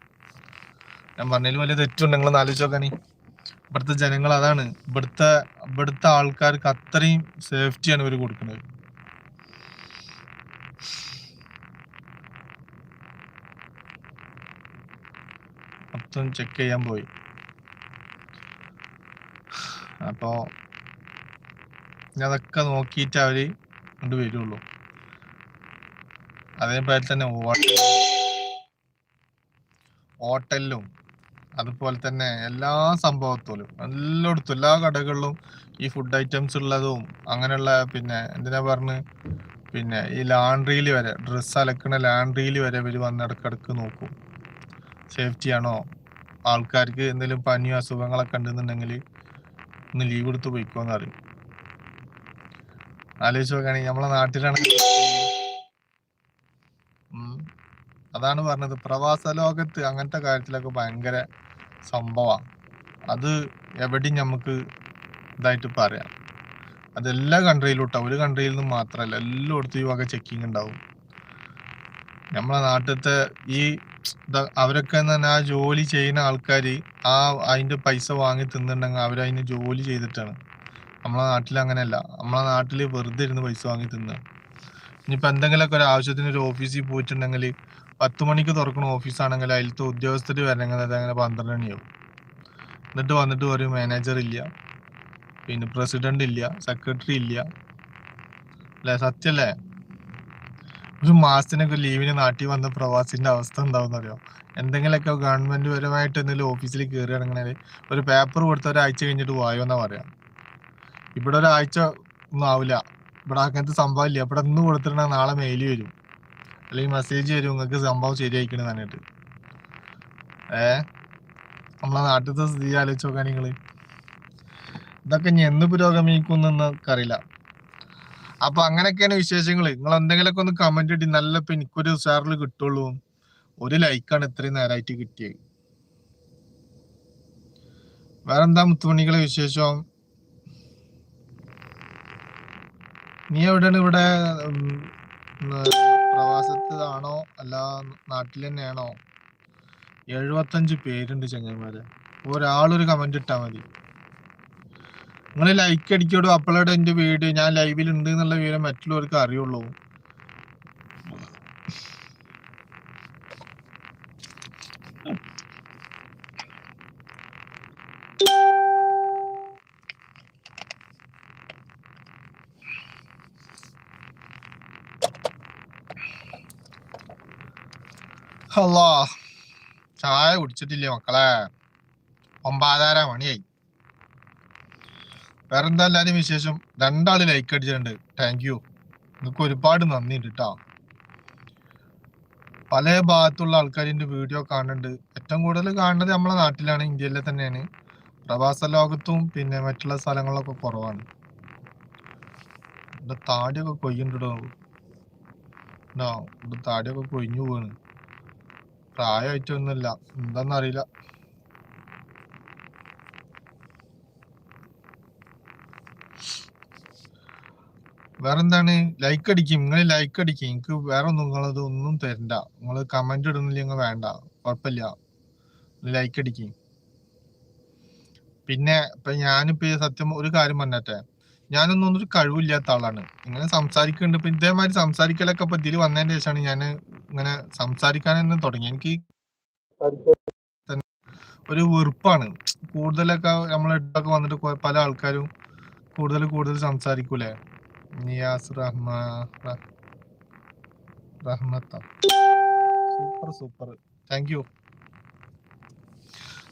ഞാൻ പറഞ്ഞതിൽ വലിയ തെറ്റുണ്ട്. നിങ്ങൾ ആലോചിച്ച് നോക്കാനി ഇവിടുത്തെ ജനങ്ങൾ അതാണ്. ഇവിടുത്തെ ഇവിടുത്തെ ആൾക്കാർക്ക് അത്രയും സേഫ്റ്റിയാണ് ഇവർ കൊടുക്കുന്നത്. മൊത്തം ചെക്ക് ചെയ്യാൻ പോയി. അപ്പോ ഇനി അതൊക്കെ നോക്കിയിട്ട് അവർ കൊണ്ട് വരുള്ളൂ. അതേപോലെ തന്നെ ഹോട്ടലിലും അതുപോലെ തന്നെ എല്ലാ സംഭവത്തിലും എല്ലായിടത്തും എല്ലാ കടകളിലും ഈ ഫുഡ് ഐറ്റംസ് ഉള്ളതും അങ്ങനെയുള്ള പിന്നെ എന്തിനാ പറഞ്ഞ് പിന്നെ ഈ ലാൻഡ്രിയിൽ വരെ ഡ്രസ്സ് അലക്കുന്ന ലാൻഡ്രിയിൽ വരെ ഇവർ വന്ന് ഇടക്കിടക്ക് നോക്കും. സേഫ്റ്റി ആണോ? ആൾക്കാർക്ക് എന്തെങ്കിലും പനിയോ അസുഖങ്ങളൊക്കെ ഉണ്ടെന്നുണ്ടെങ്കിൽ ഒന്ന് ലീവ് എടുത്ത് പോയിക്കോന്ന് അറിയും ആലോചിച്ച് നോക്കുകയാണെങ്കിൽ നമ്മളെ നാട്ടിലാണെങ്കിൽ അതാണ് പറഞ്ഞത്. പ്രവാസ ലോകത്ത് അങ്ങനത്തെ കാര്യത്തിലൊക്കെ ഭയങ്കര സംഭവമാണ് അത് എവിടെയും നമുക്ക് ഇതായിട്ട് പറയാം. അത് എല്ലാ കൺട്രിയിലും കേട്ടോ ഒരു കൺട്രിയിൽ നിന്ന് മാത്രമല്ല എല്ലായിടത്തും ഈ വക ചെക്കിങ് ഉണ്ടാവും. നമ്മളെ നാട്ടിലത്തെ ഈ അവരൊക്കെ പറഞ്ഞാൽ ആ ജോലി ചെയ്യുന്ന ആൾക്കാർ ആ അതിന്റെ പൈസ വാങ്ങി തിന്നുണ്ടെങ്കിൽ അവരതിന് ജോലി ചെയ്തിട്ടാണ്. നമ്മളെ നാട്ടിൽ അങ്ങനെയല്ല. നമ്മളെ നാട്ടിൽ വെറുതെ ഇരുന്ന് പൈസ വാങ്ങി തിന്നുക ഇനിയിപ്പോ എന്തെങ്കിലുമൊക്കെ ഒരു ആവശ്യത്തിന് ഒരു ഓഫീസിൽ പോയിട്ടുണ്ടെങ്കിൽ പത്ത് മണിക്ക് തുറക്കുന്ന ഓഫീസാണെങ്കിൽ അതിലത്തെ ഉദ്യോഗസ്ഥർ വരണമെങ്കിൽ അത് അങ്ങനെ പന്ത്രണ്ട് മണിയാവും. എന്നിട്ട് വന്നിട്ട് ഒരു മാനേജർ ഇല്ല. പിന്നെ പ്രസിഡന്റ് ഇല്ല. സെക്രട്ടറി ഇല്ല. അല്ലെ? സത്യല്ലേ? ഒരു മാസത്തിനൊക്കെ ലീവിന് നാട്ടിൽ വന്ന പ്രവാസിന്റെ അവസ്ഥ എന്താവും അറിയോ എന്തെങ്കിലുമൊക്കെ ഗവൺമെന്റ് പരമായിട്ട് എന്തെങ്കിലും ഓഫീസിൽ കയറി ഇറങ്ങണേ ഒരു പേപ്പർ കൊടുത്ത ഒരാഴ്ച കഴിഞ്ഞിട്ട് വായോ എന്നാ പറയാ. ഇവിടെ ഒരാഴ്ച ഒന്നും ആവില്ല. ഇവിടെ അങ്ങനത്തെ സംഭവം ഇല്ല. ഇവിടെ ഇന്ന് കൊടുത്തിട്ടുണ്ടെങ്കിൽ നാളെ മെയിൽ വരും. അല്ലെങ്കിൽ മെസ്സേജ് വരും. നിങ്ങൾക്ക് സംഭവം ശരിയായിക്കണ പറഞ്ഞിട്ട്. ഏ? നമ്മളെ നാട്ടിലത്തെ സ്ഥിതി ആലോചിച്ച് നോക്കാൻ നിങ്ങൾ ഇതൊക്കെ ഇനി എന്ന് പുരോഗമിക്കുമെന്ന് അറിയില്ല അപ്പൊ അങ്ങനെയൊക്കെയാണ് വിശേഷങ്ങൾ നിങ്ങൾ എന്തെങ്കിലുമൊക്കെ ഒന്ന് കമന്റ് ഇട്ടി നല്ല ഇപ്പൊ എനിക്കൊരു ഉഷാറിൽ കിട്ടുള്ളൂ. ഒരു ലൈക്കാണ് ഇത്രയും നേരമായിട്ട് കിട്ടിയത്. വേറെന്താ മുത്തുമണികളെ വിശേഷം? നീ എവിടെയാണ് ഇവിടെ പ്രവാസത്തിലാണോ അല്ല നാട്ടിൽ തന്നെയാണോ എഴുപത്തഞ്ച് പേരുണ്ട് ചങ്ങന്മാരെ. ഒരാളൊരു കമന്റ് ഇട്ടാ മതി. നിങ്ങൾ ലൈക്ക് അടിക്കോടും അപ്പളോട് എന്റെ വീഡിയോ ഞാൻ ലൈവിൽ ഉണ്ട് എന്നുള്ള വിവരം മറ്റുള്ളവർക്ക് അറിയുള്ളൂ. അല്ലാ ചായ കുടിച്ചിട്ടില്ലേ മക്കളെ? ഒമ്പതര മണിയായി. വേറെന്താ എല്ലാരും വിശേഷം? രണ്ടാൾ ലൈക്ക് അടിച്ചിട്ടുണ്ട്. താങ്ക് യു നിങ്ങൾക്ക് ഒരുപാട് നന്ദിയുണ്ട് കേട്ടോ പല ഭാഗത്തുള്ള ആൾക്കാരിന്റെ വീഡിയോ കാണുന്നുണ്ട്. ഏറ്റവും കൂടുതൽ കാണുന്നത് നമ്മളെ നാട്ടിലാണ്. ഇന്ത്യയിലെ തന്നെയാണ്. പ്രവാസ ലോകത്തും പിന്നെ മറ്റുള്ള സ്ഥലങ്ങളൊക്കെ കുറവാണ്. താടിയൊക്കെ കൊയ്യുന്നുണ്ടോ? താടിയൊക്കെ കൊയ്ഞ്ഞു പോവാണ്. പ്രായമായിട്ടൊന്നുമില്ല. എന്താന്നറിയില്ല. വേറെന്താണ്? ലൈക്ക് അടിക്കും. നിങ്ങൾ ലൈക്ക് അടിക്കും. എനിക്ക് വേറെ ഒന്നും നിങ്ങളത് ഒന്നും തരണ്ട. നിങ്ങൾ കമന്റ് ഇടുന്നില്ല നിങ്ങൾ വേണ്ട. കുഴപ്പമില്ല. ലൈക്ക് അടിക്കും. പിന്നെ ഇപ്പൊ ഞാനിപ്പോ സത്യം ഒരു കാര്യം പറഞ്ഞട്ടെ. ഞാനൊന്നും ഒന്നും ഒരു കഴിവില്ലാത്ത ആളാണ്. ഇങ്ങനെ സംസാരിക്കുന്നുണ്ട് ഇപ്പൊ ഇതേമാതിരി സംസാരിക്കലൊക്കെ ഇപ്പൊ ഇതിൽ വന്നതിന് ശേഷമാണ് ഞാൻ ഇങ്ങനെ സംസാരിക്കാൻ തന്നെ തുടങ്ങി. എനിക്ക് ഒരു വെറുപ്പാണ്. കൂടുതലൊക്കെ നമ്മളെ ഇടൊക്കെ വന്നിട്ട് പല ആൾക്കാരും കൂടുതൽ കൂടുതൽ സംസാരിക്കൂലേ? Niyas Rahma Rahmath. Super super. Thank you.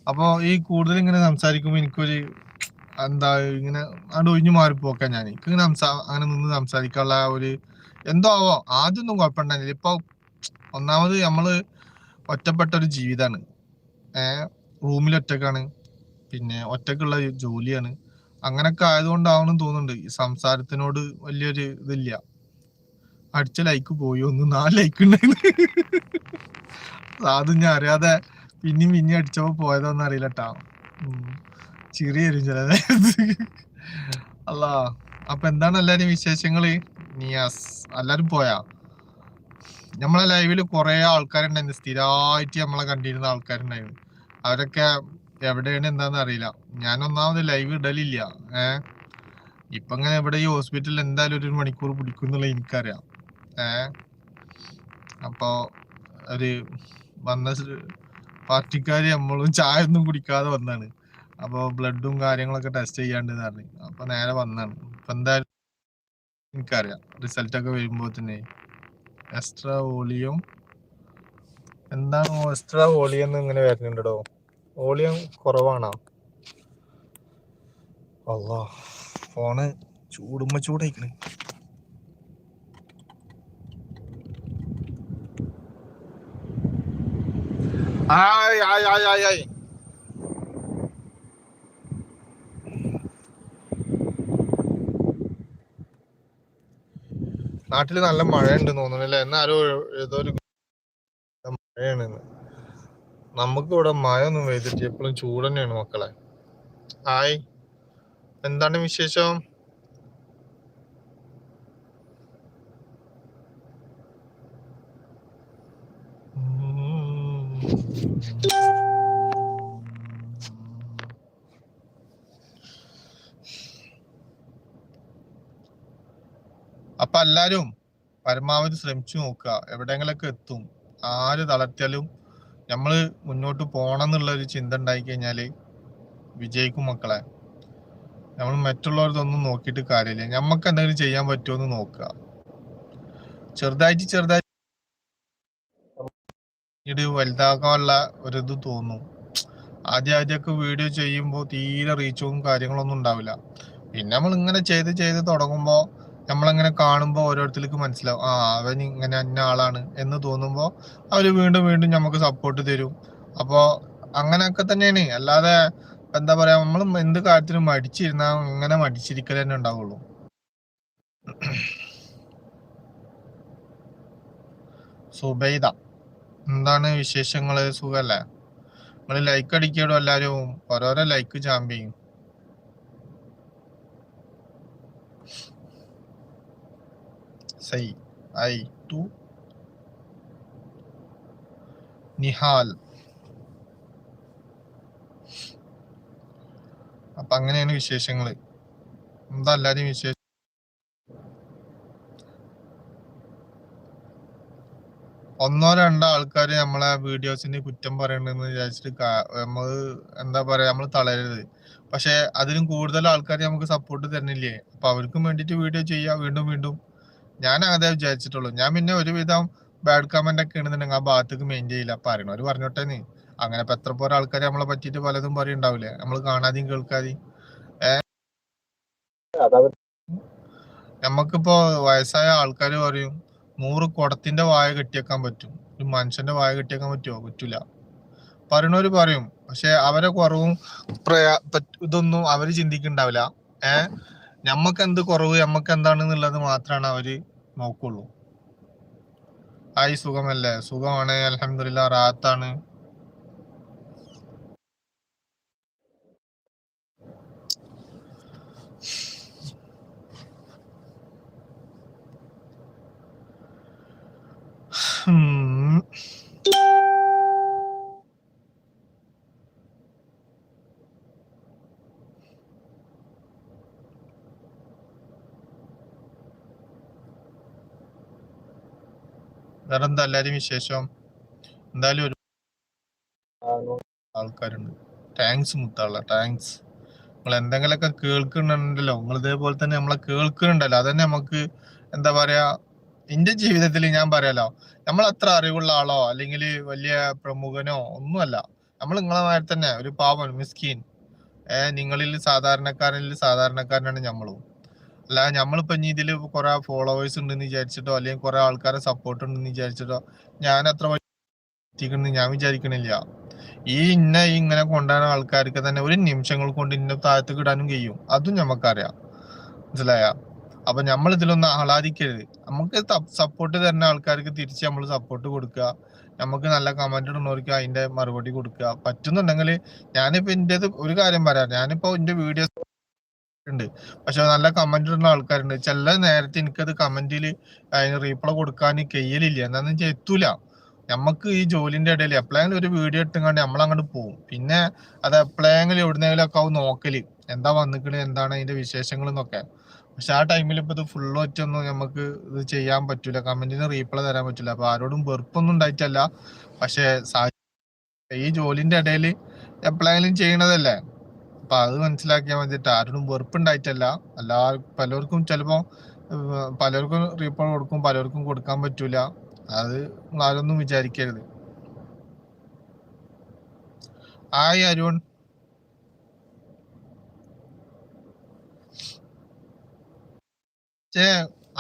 അപ്പൊ ഈ കൂടുതൽ ഇങ്ങനെ സംസാരിക്കുമ്പോ എനിക്കൊരു എന്താ ഇങ്ങനെ അവിടെ ഒഴിഞ്ഞു മാറിപ്പോക്കാൻ ഞാൻ ഇങ്ങനെ അങ്ങനെ നിന്ന് സംസാരിക്കാനുള്ള ആ ഒരു എന്തോ ആവോ? ആദ്യമൊന്നും കുഴപ്പമുണ്ടായിരുന്നില്ല ഇപ്പൊ ഒന്നാമത് നമ്മൾ ഒറ്റപ്പെട്ട ഒരു ജീവിതമാണ് ഏഹ് റൂമിൽ ഒറ്റക്കാണ്. പിന്നെ ഒറ്റക്കുള്ള ജോലിയാണ്. അങ്ങനൊക്കെ ആയതുകൊണ്ടാവണം തോന്നുന്നുണ്ട്. ഈ സംസാരത്തിനോട് വലിയൊരു ഇതില്ല. അടിച്ച ലൈക്ക് പോയി? ഒന്ന് നാല് ലൈക്ക് ഉണ്ടായിരുന്നു അത് ഞാൻ അറിയാതെ പിന്നെയും പിന്നെയും അടിച്ചപ്പോ പോയതോന്നറിയില്ല ട്ടാ. വരും ചില അല്ല അപ്പൊ എന്താണ് എല്ലാരും വിശേഷങ്ങൾ? നിയാസ് എല്ലാരും പോയാ? നമ്മളെ ലൈവിൽ കുറെ ആൾക്കാരുണ്ടായിരുന്നു. സ്ഥിരമായിട്ട് നമ്മളെ കണ്ടിരുന്ന ആൾക്കാരുണ്ടായിരുന്നു. അവരൊക്കെ എവിടെയാണ് എന്താന്ന് അറിയില്ല. ഞാൻ ഒന്നാമത് ലൈവ് ഇടലില്ല. ഏ? ഇപ്പൊ ഇങ്ങനെ ഇവിടെ ഈ ഹോസ്പിറ്റലിൽ എന്തായാലും ഒരു മണിക്കൂർ പിടിക്കും എന്നുള്ള എനിക്കറിയാം. ഏ? അപ്പൊ ഒരു വന്ന പാർട്ടിക്കാര് നമ്മളും ചായ ഒന്നും കുടിക്കാതെ വന്നാണ്. അപ്പൊ ബ്ലഡും കാര്യങ്ങളൊക്കെ ടെസ്റ്റ് ചെയ്യാണ്ട് പറഞ്ഞു അപ്പൊ നേരെ വന്നാണ് ഇപ്പൊ എന്തായാലും എനിക്കറിയാം. റിസൾട്ട് ഒക്കെ വരുമ്പോ തന്നെ എക്സ്ട്രാ വോളിയം എന്താണ് എക്സ്ട്രാ വോളിയം എന്ന് ഇങ്ങനെ വരുന്നുണ്ടോ വോളിയം കുറവാണോ? അല്ലോ ഫോണ് ചൂടുമ്പോ ചൂടായിക്കണ്. ആയ് ആയ് ആയ് ആയ് ആയ്. നാട്ടിൽ നല്ല മഴ ഉണ്ട് തോന്നുന്നല്ലേ. എന്നാലും ഏതോ ഒരു മഴയാണ് നമുക്ക് ഇവിടെ മഴ ഒന്നും പെയ്തിട്ട് എപ്പോഴും ചൂട് തന്നെയാണ് മക്കളെ. ഹായ്. എന്താണ് വിശേഷം? അപ്പൊ എല്ലാരും പരമാവധി ശ്രമിച്ചു നോക്കുക. എവിടെങ്കിലൊക്കെ എത്തും. ആര് തളർത്തിയാലും നമ്മൾ മുന്നോട്ട് പോകണം എന്നുള്ള ഒരു ചിന്ത ഉണ്ടായി കഴിഞ്ഞാൽ വിജയിക്കും മക്കളെ. നമ്മൾ മറ്റുള്ളവരതൊന്നും നോക്കിയിട്ട് കാര്യമില്ല. നമുക്ക് എന്തെങ്കിലും ചെയ്യാൻ പറ്റുമോ എന്ന് നോക്കുക. ചെറുതായിട്ട് ചെറുതായിട്ട് ഇത് വലുതാക്കാനുള്ള ഒരിത് തോന്നും. ആദ്യ ആദ്യമൊക്കെ വീഡിയോ ചെയ്യുമ്പോൾ തീരെ റീച്ചും കാര്യങ്ങളൊന്നും ഉണ്ടാവില്ല. പിന്നെ നമ്മൾ ഇങ്ങനെ ചെയ്ത് ചെയ്ത് തുടങ്ങുമ്പോൾ നമ്മളങ്ങനെ കാണുമ്പോൾ ഓരോരുത്തർക്ക് മനസ്സിലാവും. ആ അവൻ ഇങ്ങനെ അന്ന ആളാണ് എന്ന് തോന്നുമ്പോൾ അവർ വീണ്ടും വീണ്ടും നമുക്ക് സപ്പോർട്ട് തരും. അപ്പോൾ അങ്ങനെയൊക്കെ തന്നെയാണ്. അല്ലാതെ എന്താ പറയാ നമ്മൾ എന്ത് കാര്യത്തിനും മടിച്ചിരുന്നാൽ അങ്ങനെ മടിച്ചിരിക്കൽ തന്നെ ഉണ്ടാവുള്ളൂ. സുബൈദ എന്താണ് വിശേഷങ്ങൾ? സുഖല്ലേ? നിങ്ങൾ ലൈക്ക് അടിക്കടോ എല്ലാരും ഓരോരോ ലൈക്ക് ചാമ്പിയും ഐ. ടു. നിഹാൽ. അപ്പൊ അങ്ങനെയാണ് വിശേഷങ്ങൾ എന്താ എല്ലാരെയും വിശേഷം ഒന്നോ രണ്ടോ ആൾക്കാര് നമ്മളെ വീഡിയോസിന് കുറ്റം പറയണ്ടെന്ന് വിചാരിച്ചിട്ട് നമ്മൾ എന്താ പറയാ നമ്മൾ തളരരുത്. പക്ഷെ അതിലും കൂടുതൽ ആൾക്കാർ നമുക്ക് സപ്പോർട്ട് തരുന്നില്ലേ? അപ്പൊ അവർക്കും വേണ്ടിട്ട് വീഡിയോ ചെയ്യാ. വീണ്ടും വീണ്ടും ഞാൻ അതേ വിചാരിച്ചിട്ടുള്ളൂ. ഞാൻ പിന്നെ ഒരുവിധം ബാഡ് കമന്റ് ഒക്കെ ഉണ്ടെന്നുണ്ടെങ്കിൽ ആ ഭാഗത്തേക്ക് മെയിൻ ചെയ്യില്ല. പറയണവർ പറഞ്ഞോട്ടെ നീ? അങ്ങനെ ഇപ്പൊ എത്ര പോലെ ആൾക്കാർ നമ്മളെ പറ്റിയിട്ട് പലതും പറയുണ്ടാവില്ലേ നമ്മൾ കാണാതെയും കേൾക്കാതെയും. നമുക്കിപ്പോ വയസ്സായ ആൾക്കാർ പറയും നൂറ് കുടത്തിന്റെ വായ കെട്ടിയേക്കാൻ പറ്റും. ഒരു മനുഷ്യന്റെ വായ കെട്ടിയേക്കാൻ പറ്റുമോ പറ്റൂല. പറയണവര് പറയും പക്ഷെ അവരെ കുറവും ഇതൊന്നും അവർ ചിന്തിക്കുന്നുണ്ടാവില്ല ഏഹ് നമ്മക്ക് എന്ത് കുറവ് നമ്മക്ക് എന്താണെന്നുള്ളത് മാത്രമാണ് അവർ നോക്കുള്ളൂ. ആയി സുഖമല്ലേ? സുഖമാണ്. അലഹമില്ല റാത്താണ്. വേറെ എന്താ എല്ലാരും വിശേഷം? എന്തായാലും ഒരു ആൾക്കാരുണ്ട്. താങ്ക്സ് മുത്താള താങ്ക്സ് നിങ്ങൾ എന്തെങ്കിലുമൊക്കെ കേൾക്കുന്നുണ്ടല്ലോ. നിങ്ങൾ ഇതേപോലെ തന്നെ നമ്മളെ കേൾക്കുന്നുണ്ടല്ലോ. അതന്നെ നമുക്ക് എന്താ പറയാ എന്റെ ജീവിതത്തിൽ ഞാൻ പറയാലോ നമ്മൾ അത്ര അറിവുള്ള ആളോ അല്ലെങ്കിൽ വലിയ പ്രമുഖനോ ഒന്നുമല്ല. നമ്മൾ നിങ്ങളെ മാതിരി തന്നെ ഒരു പാവൻ മിസ്കീൻ ഏഹ് നിങ്ങളിൽ സാധാരണക്കാരനിൽ സാധാരണക്കാരനാണ് നമ്മളും അല്ല നമ്മളിപ്പോ ഇനി ഇതിൽ കുറെ ഫോളോവേഴ്സ് ഉണ്ടെന്ന് വിചാരിച്ചിട്ടോ അല്ലെങ്കിൽ കുറെ ആൾക്കാരെ സപ്പോർട്ട് ഉണ്ടെന്ന് വിചാരിച്ചിട്ടോ ഞാൻ അത്ര എത്തിക്കണെന്ന് ഞാൻ വിചാരിക്കണില്ല. ഈ ഇന്ന ഇങ്ങനെ കൊണ്ടുവരുന്ന ആൾക്കാർക്ക് തന്നെ ഒരു നിമിഷങ്ങൾ കൊണ്ട് ഇന്ന താഴത്തേക്ക് ഇടാനും കഴിയും. അതും നമുക്കറിയാം മനസ്സിലായ? അപ്പൊ നമ്മൾ ഇതിലൊന്നും ആഹ്ലാദിക്കരുത്. നമുക്ക് സപ്പോർട്ട് തരുന്ന ആൾക്കാർക്ക് തിരിച്ച് നമ്മൾ സപ്പോർട്ട് കൊടുക്കുക. നമുക്ക് നല്ല കമന്റ് ഇടുന്നവർക്ക് അതിന്റെ മറുപടി കൊടുക്കുക. പറ്റുന്നുണ്ടെങ്കിൽ ഞാനിപ്പോ എന്റെ ഒരു കാര്യം പറയാം. ഞാനിപ്പോ എന്റെ വീഡിയോസ് ഉണ്ട്. പക്ഷെ നല്ല കമന്റ് ഇടുന്ന ആൾക്കാരുണ്ട്. ചില നേരത്തെ എനിക്കത് കമന്റിൽ അതിന് റീപ്ലൈ കൊടുക്കാൻ കഴിയലില്ല എന്താന്ന് വെച്ചാൽ എത്തൂല. നമുക്ക് ഈ ജോലിന്റെ ഇടയിൽ എപ്പോഴെങ്കിലും ഒരു വീഡിയോ ഇട്ടുകൊണ്ട് നമ്മൾ അങ്ങോട്ട് പോകും പിന്നെ അത് എപ്പോഴെങ്കിലും എവിടുന്നെങ്കിലും ഒക്കെ ആവും നോക്കൽ. എന്താ വന്നിക്കണ് എന്താണ് അതിന്റെ വിശേഷങ്ങൾ എന്നൊക്കെ. പക്ഷെ ആ ടൈമിൽ ഇപ്പൊ ഇത് ഫുൾ ഒറ്റൊന്നും നമുക്ക് ഇത് ചെയ്യാൻ പറ്റൂല. കമന്റിന് റീപ്ലൈ തരാൻ പറ്റൂല. അപ്പൊ ആരോടും വെറുപ്പൊന്നും ഉണ്ടായിട്ടല്ല. പക്ഷെ ഈ ജോലിന്റെ ഇടയിൽ എപ്പോഴെങ്കിലും ചെയ്യണതല്ലേ? അപ്പൊ അത് മനസ്സിലാക്കിയാൽ മതിട്ട്. ആരോടും വെറുപ്പുണ്ടായിട്ടല്ല. എല്ലാ പലർക്കും ചിലപ്പോ പലർക്കും റീഫണ്ട് കൊടുക്കും പലർക്കും കൊടുക്കാൻ പറ്റൂല. അത് ആരൊന്നും വിചാരിക്കരുത്. ആയി അരുൺ. പക്ഷേ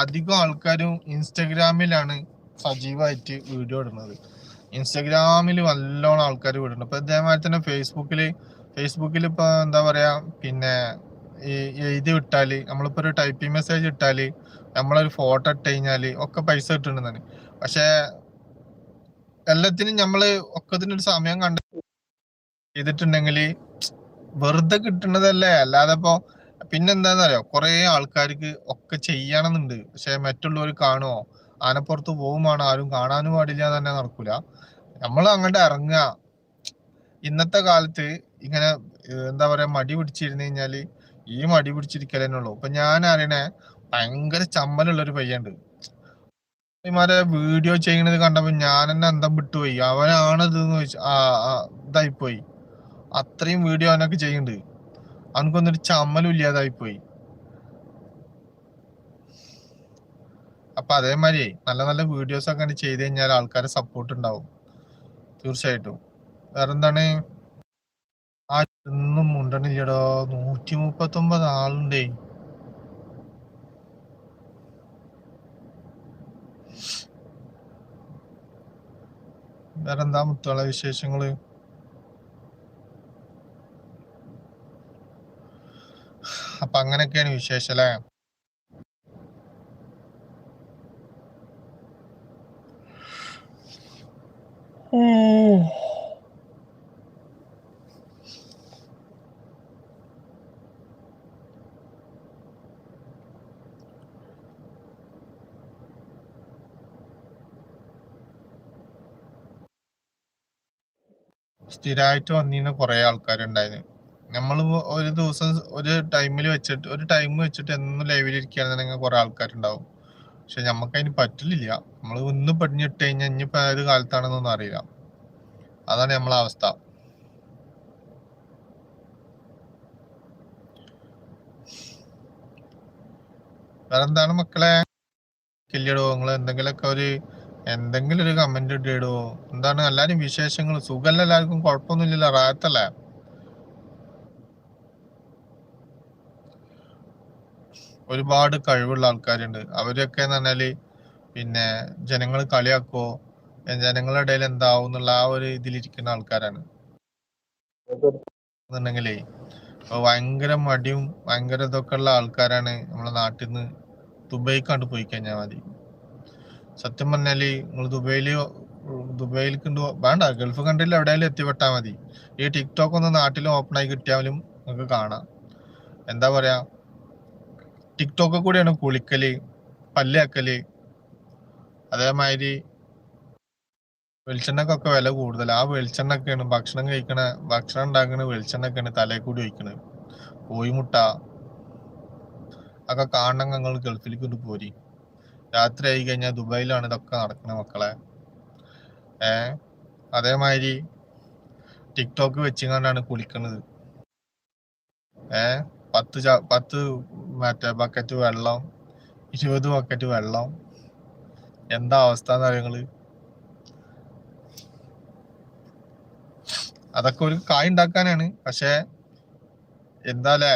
അധികം ആൾക്കാരും ഇൻസ്റ്റഗ്രാമിലാണ് സജീവമായിട്ട് വീഡിയോ ഇടുന്നത്. ഇൻസ്റ്റഗ്രാമിൽ നല്ലോണം ആൾക്കാർ വിടുന്നുണ്ട് അപ്പൊ ഇതേമാതിരി തന്നെ ഫേസ്ബുക്കിൽ ഫേസ്ബുക്കിൽ ഇപ്പൊ എന്താ പറയാ പിന്നെ ഈ എഴുതി വിട്ടാൽ നമ്മളിപ്പോ ഒരു ടൈപ്പിംഗ് മെസ്സേജ് ഇട്ടാൽ നമ്മളൊരു ഫോട്ടോ ഇട്ട് കഴിഞ്ഞാൽ ഒക്കെ പൈസ കിട്ടുന്നുണ്ടെന്നാണ്. പക്ഷെ എല്ലാത്തിനും നമ്മൾ ഒക്കത്തിനൊരു സമയം കണ്ട ചെയ്തിട്ടുണ്ടെങ്കിൽ വെറുതെ കിട്ടുന്നതല്ലേ? അല്ലാതെ ഇപ്പൊ പിന്നെന്താന്നറിയോ? കുറെ ആൾക്കാർക്ക് ഒക്കെ ചെയ്യണമെന്നുണ്ട് പക്ഷെ മറ്റുള്ളവർ കാണുമോ ആനപ്പുറത്ത് പോകുമാണ് ആരും കാണാനും പാടില്ല തന്നെ നടക്കൂല. നമ്മൾ അങ്ങോട്ട് ഇറങ്ങുക ഇന്നത്തെ കാലത്ത് ഇങ്ങനെ എന്താ പറയാ മടി പിടിച്ചിരുന്നു കഴിഞ്ഞാൽ ഈ മടി പിടിച്ചിരിക്കലന്നെ ഉള്ളൂ. ഇപ്പൊ ഞാൻ അറിയണേ ഭയങ്കര ചമ്മലുള്ള ഒരു പയ്യുണ്ട്. ഇമാരെ വീഡിയോ ചെയ്യണത് കണ്ടപ്പോ ഞാൻ എന്നെ അന്തം വിട്ടുപോയി. അവനാണത് എന്ന് ചോദിച്ചു ആ ഇതായിപ്പോയി. അത്രയും വീഡിയോ അവനൊക്കെ ചെയ്യുന്നുണ്ട്. അവനക്കൊന്നൊരു ചമ്മലും ഇല്ലാതായിപ്പോയി അപ്പൊ അതേമാതിരി നല്ല നല്ല വീഡിയോസ് ഒക്കെ ചെയ്ത് കഴിഞ്ഞാൽ ആൾക്കാരെ സപ്പോർട്ട് ഉണ്ടാവും. തീർച്ചയായിട്ടും. വേറെന്താണ്? ഒന്നും മുണ്ടണില്ലടോ നൂറ്റി മുപ്പത്തി ഒമ്പത് ആളുണ്ടേ. വേറെന്താ മുത്തുകളെ വിശേഷങ്ങൾ? അപ്പൊ അങ്ങനെയൊക്കെയാണ് വിശേഷം അല്ലേ? സ്ഥിരമായിട്ട് വന്നിരുന്ന കുറെ ആൾക്കാരുണ്ടായിരുന്നു നമ്മൾ ഒരു ദിവസം ഒരു ടൈമിൽ വെച്ചിട്ട് ഒരു ടൈം വെച്ചിട്ട് എന്നും ലൈവിൽ ഇരിക്കുകയാണെന്നുണ്ടെങ്കിൽ കുറെ ആൾക്കാരുണ്ടാവും. പക്ഷെ നമുക്ക് അതിന് പറ്റില്ല നമ്മൾ ഒന്ന് പടിഞ്ഞിട്ട് കഴിഞ്ഞാൽ ഇനിയിപ്പോ ഏത് കാലത്താണെന്നൊന്നും അറിയില്ല. അതാണ് നമ്മളെ അവസ്ഥ. വേറെന്താണ് മക്കളെ? കില്ലിടോ നിങ്ങൾ എന്തെങ്കിലുമൊക്കെ ഒരു എന്തെങ്കിലും ഒരു കമന്റ് ഇട്ടിടുവോ എന്താണ്? എല്ലാരും വിശേഷങ്ങൾ. സുഖല്ല എല്ലാവർക്കും? കുഴപ്പമൊന്നുമില്ലല്ലോ. റാത്തല്ലേ ഒരുപാട് കഴിവുള്ള ആൾക്കാരുണ്ട്. അവരൊക്കെ എന്ന് പറഞ്ഞാൽ പിന്നെ ജനങ്ങൾ കളിയാക്കോ? ജനങ്ങളുടെ ഇടയിൽ എന്താവും എന്നുള്ള ആ ഒരു ഇതിലിരിക്കുന്ന ആൾക്കാരാണ്. എന്നുണ്ടെങ്കിലേ ഭയങ്കര മടിയും ഭയങ്കര ഇതൊക്കെ ഉള്ള ആൾക്കാരാണ് നമ്മളെ നാട്ടിൽ നിന്ന് ദുബൈക്കാണ്ട് പോയി കഴിഞ്ഞാൽ മതി. സത്യം പറഞ്ഞാൽ നിങ്ങൾ ദുബൈയിൽ ദുബൈയിൽ കൊണ്ട് വേണ്ട ഗൾഫ് കൺട്രിയിൽ എവിടെയാലും എത്തിപ്പെട്ടാൽ മതി. ഈ ടിക്ടോക്ക് ഒന്ന് നാട്ടിലും ഓപ്പൺ ആയി കിട്ടിയാലും നിങ്ങൾക്ക് കാണാം. എന്താ പറയാ ടിക്ടോക്ക് കൂടിയാണ് കുളിക്കൽ പല്ലാക്കൽ അതേമാതിരി വെളിച്ചെണ്ണക്കൊക്കെ വില കൂടുതൽ ആ വെളിച്ചെണ്ണൊക്കെയാണ് ഭക്ഷണം കഴിക്കണ ഭക്ഷണം ഉണ്ടാക്കണ വെളിച്ചെണ്ണൊക്കെയാണ് തലയിൽ കൂടി ഒഴിക്കണത്. കോഴിമുട്ട ഒക്കെ കാണണം ഞങ്ങൾ ഗൾഫിലേക്ക് കൊണ്ട് പോരി. രാത്രി ആയി കഴിഞ്ഞാൽ ദുബായിലാണ് ഇതൊക്കെ നടക്കുന്നത് മക്കളെ. ഏ? അതേമാതിരി ടിക്ടോക്ക് വെച്ചിങ്ങാണ്ടാണ് കുളിക്കുന്നത് ഏ? പത്ത് ച പത്ത് മറ്റേ ബക്കറ്റ് വെള്ളം ഇരുപത് ബക്കറ്റ് വെള്ളം. എന്താ അവസ്ഥ എന്ന് നിങ്ങൾ? അതൊക്കെ ഒരു കായ് ഉണ്ടാക്കാനാണ് പക്ഷെ അല്ലേ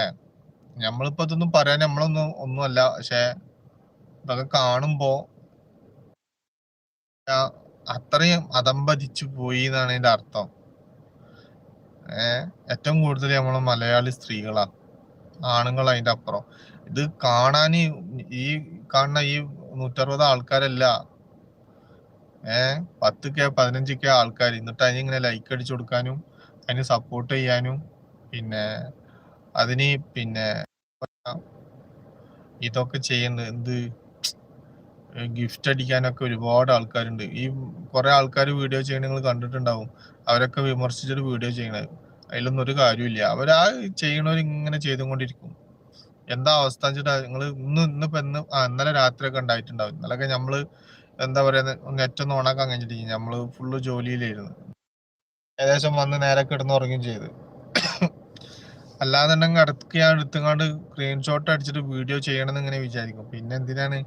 നമ്മളിപ്പോ ഇതൊന്നും പറയാൻ നമ്മളൊന്നും ഒന്നുമല്ല. പക്ഷെ ഇതൊക്കെ കാണുമ്പോ അത്രയും അതമ്പതിച്ചു പോയി എന്നാണ് അതിന്റെ അർത്ഥം. ഏഹ് ഏറ്റവും കൂടുതൽ നമ്മളെ മലയാളി സ്ത്രീകളാ ആണുങ്ങൾ അതിന്റെ അപ്പുറം. ഇത് കാണാൻ ഈ കാണുന്ന ഈ നൂറ്ററുപത് ആൾക്കാരല്ല. ഏ പത്ത് കെ പതിനഞ്ച് കെ ആൾക്കാർ എന്നിട്ട് അതിനിങ്ങനെ ലൈക്ക് അടിച്ചു കൊടുക്കാനും അതിന് സപ്പോർട്ട് ചെയ്യാനും പിന്നെ അതിന് പിന്നെ ഇതൊക്കെ ചെയ്യുന്നത് എന്ത്? ഗിഫ്റ്റ് അടിക്കാനൊക്കെ ഒരുപാട് ആൾക്കാരുണ്ട്. ഈ കുറെ ആൾക്കാർ വീഡിയോ ചെയ്യണ നിങ്ങൾ കണ്ടിട്ടുണ്ടാവും. അവരൊക്കെ വിമർശിച്ചിട്ട് വീഡിയോ ചെയ്യണത് അതിലൊന്നും ഒരു കാര്യമില്ല അവരാ ചെയ്യണവർ ഇങ്ങനെ ചെയ്തുകൊണ്ടിരിക്കും. എന്താ അവസ്ഥ വെച്ചിട്ടാ നിങ്ങൾ ഇന്ന് ഇന്നിപ്പോ ഇന്ന് ആ ഇന്നലെ രാത്രിയൊക്കെ ഉണ്ടായിട്ടുണ്ടാവും. ഇന്നലൊക്കെ നമ്മൾ എന്താ പറയാ നെറ്റ് ഒന്ന് ഓണാക്കാൻ കഴിഞ്ഞിട്ടില്ല നമ്മൾ ഫുള്ള് ജോലിയിലായിരുന്നു. ഏകദേശം വന്ന് നേരെ കിടന്ന് ഉറങ്ങുകയും ചെയ്ത്. അല്ലാന്നുണ്ടെങ്കിൽ അടുത്ത് ഞാൻ എടുത്തുകൊണ്ട് സ്ക്രീൻഷോട്ട് അടിച്ചിട്ട് വീഡിയോ ചെയ്യണമെന്ന് ഇങ്ങനെ വിചാരിക്കും. പിന്നെ എന്തിനാണ്?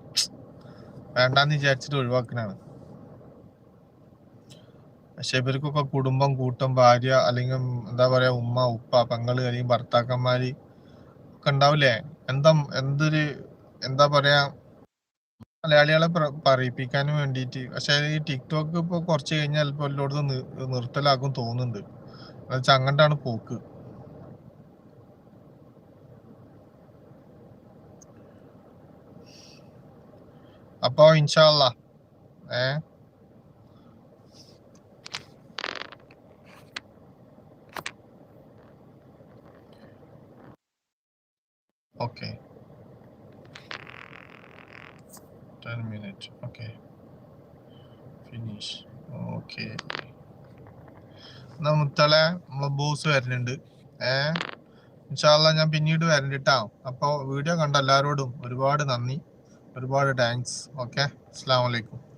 വേണ്ടാന്ന് വിചാരിച്ചിട്ട് ഒഴിവാക്കണാണ്. പക്ഷെ ഇവർക്കൊക്കെ കുടുംബം കൂട്ടം ഭാര്യ അല്ലെങ്കിൽ എന്താ പറയാ ഉമ്മ ഉപ്പ പെങ്ങൾ അല്ലെങ്കിൽ ഭർത്താക്കന്മാര് ഒക്കെ ഉണ്ടാവില്ലേ? എന്താ എന്തൊരു എന്താ പറയാ മലയാളികളെ പറയിപ്പിക്കാനും വേണ്ടിയിട്ട്. പക്ഷെ ഈ ടിക്ടോക്ക് ഇപ്പൊ കുറച്ച് കഴിഞ്ഞാൽ ചിലപ്പോ എല്ലായിടത്തും നിർത്തലാക്കും തോന്നുന്നുണ്ട്. എന്നുവെച്ചാൽ അങ്ങോട്ടാണ് പോക്ക്. അപ്പൊ ഇൻഷാല്ല ഏ? Okay. Ten minute. Okay. Finish. Okay. എന്നാ മുത്തളെ നമ്മളെ ബോസ് വരുന്നുണ്ട് ഏ? ഇൻഷാല്ല ഞാൻ പിന്നീട് വരണ്ടിട്ടാ. അപ്പൊ അപ്പോൾ വീഡിയോ കണ്ട എല്ലാവരോടും ഒരുപാട് നന്ദി. ഒരുപാട് താങ്ക്സ് ഓക്കെ അസ്സാം വലൈക്കും